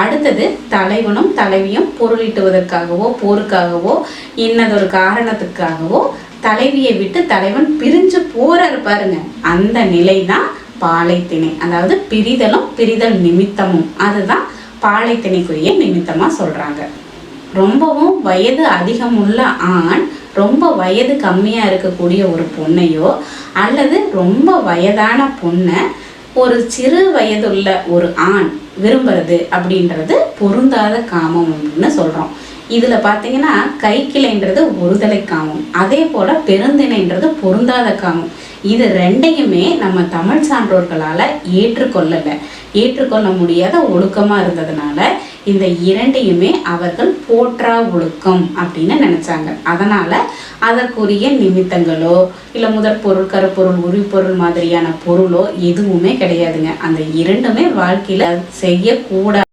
அடுத்தது தலைவனும் தலைவியும் பொருளீட்டுவதற்காகவோ போருக்காகவோ இன்னதொரு காரணத்துக்காகவோ தலைவியை விட்டு தலைவன் பிரிஞ்சு போறாரு பாருங்க. அந்த நிலை தான் பாலைத்திணை. அதாவது பிரிதலும் பிரிதல் நிமித்தமும். அதுதான் பாலைத்திணைக்குரிய நிமித்தமா சொல்றாங்க. ரொம்பவும் வயது அதிகமுள்ள ஆண் ரொம்ப வயது கம்மியாக இருக்கக்கூடிய ஒரு பொண்ணையோ அல்லது ரொம்ப வயதான பொண்ணை ஒரு சிறு வயதுள்ள ஒரு ஆண் விரும்புறது அப்படின்றது பொருந்தாத காமம் அப்படின்னு சொல்றோம். இதுல பாத்தீங்கன்னா கைக்கிளைன்றது ஒருதலை காமம் அதே போல பெருந்திணைன்றது பொருந்தாத காமம். இது ரெண்டையுமே நம்ம தமிழ் சான்றோர்களால ஏற்றுக்கொள்ளல. ஏற்றுக்கொள்ள முடியாத ஒழுக்கமா இருந்ததுனால இந்த இரண்டையுமே அவர்கள் போற்றா ஒழுக்கம் அப்படின்னு நினைச்சாங்க. அதனால அதற்குரிய நிமித்தங்களோ இல்லை முதற் பொருள் கருப்பொருள் உரிப்பொருள் மாதிரியான பொருளோ எதுவுமே கிடையாதுங்க. அந்த இரண்டுமே வாழ்க்கையில செய்யக்கூடாது.